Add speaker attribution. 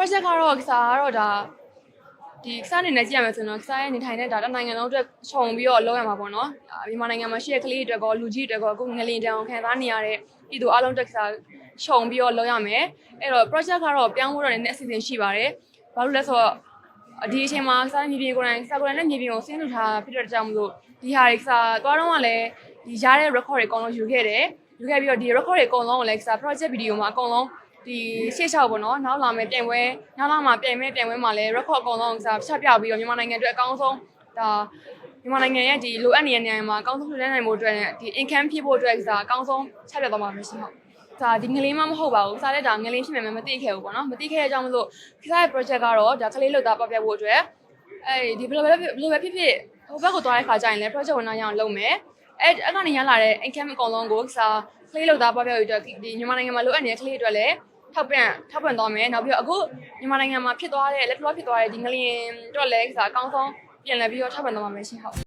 Speaker 1: project ကတော့ကစားကတော့ဒါဒီကစားအနေနဲ့ကြည့်ရမယ်ဆိုရင်တော့ကစားရဲ့နေထိုင်တဲ့ဒါတစ်နိုင်ငံလုံးအတွက်ခြုံပြီးတော့လုပ်ရမှာပေါ့နော်အာမြန်မာနိုင်ငံမှာရှိတဲ့ကလေးတွေအတွက်ကောလူကြီးတွေအတွက်ကောအခုငလင်တောင်ခံစားနေရတဲ့ပြည်သူအလုံးအတွက်ကစားခြုံပြီးတော့လုပ်ရမယ်အဲ့တော့ project ကတော့ပြောင်းဖို့တော့လည်းအစီအစဉ်ရှိပါတယ်ဘာလို့လဲဆိုတော့ဒီအချိန်မှာစားမြေပြင်ကိုယ်တိုင်စားကိုယ်တိုင်နဲ့မြေပြင်ကိုဆင်းလို့ထားဖြစ်တဲ့ကြောင့်မလို့ဒီဟာတွေကစားသွားတော့ကလည်းဒီရတဲ့ record တွေအကုန်လုံးယူခဲ့တယ်ယူခဲ့ပြီးတော့ဒီ record တွေအကုန်လုံးကိုလည်းစား project video မှာအကုန်လုံး ဒီရှေ့လျှောက်ပေါ့နော်နောက်လာမယ်ပြိုင်ပွဲနောက်လာမှာပြိုင်မဲ့ပြိုင်ပွဲမှာလည်း record အကုန်လုံးကစားဖြတ်ပြပြီးတော့မြန်မာနိုင်ငံအတွက်အကောင်းဆုံးဒါမြန်မာနိုင်ငံရဲ့ဒီလိုအပ်နေတဲ့နေရာမှာအကောင်းဆုံးလှူဒါန်းနိုင်မှုအတွက်နဲ့ဒီ income ဖြစ်ဖို့အတွက်ကစားအကောင်းဆုံးချက်ပြတ်သွားမှာမရှိဟုတ်ဒါဒီငလင်းမမဟုတ်ပါဘူးစားတဲ့ဒါငလင်းဖြစ်မယ်မသိခဲ့ဘူးပေါ့နော်မသိခဲ့တဲ့အကြောင်းမလို့ခစားရဲ့ project ကတော့ဒါကလေးလောက်သားပေါက်ပြတ်ဖို့အတွက်အဲဒီဘယ်လိုပဲဘယ်လိုပဲဖြစ်ဖြစ်ဟိုဘက်ကိုသွားတဲ့ခါကျရင်လည်း project ကိုနောက်ရအောင်လုပ်မယ် အဲအဲ့ကနေရလာတဲ့ income အကုန်လုံးကိုစားကလေးလောက်သားပေါက်ပြတ်ဖို့အတွက်ဒီမြန်မာနိုင်ငံမှာလိုအပ်နေတဲ့ကလေးတွေအတွက်လည်းထောက်ပံ့ထောက်ပံ့သွားမယ်နောက်ပြီးတော့အခုမြန်မာနိုင်ငံမှာဖြစ်သွားတဲ့လက်ထောဖြစ်သွားတဲ့ဒီငလျင်တော့လည်းကစားအကောင်းဆုံးပြန်လည်ပြီးတော့ထောက်ပံ့သွားမှာပဲရှင်ဟုတ်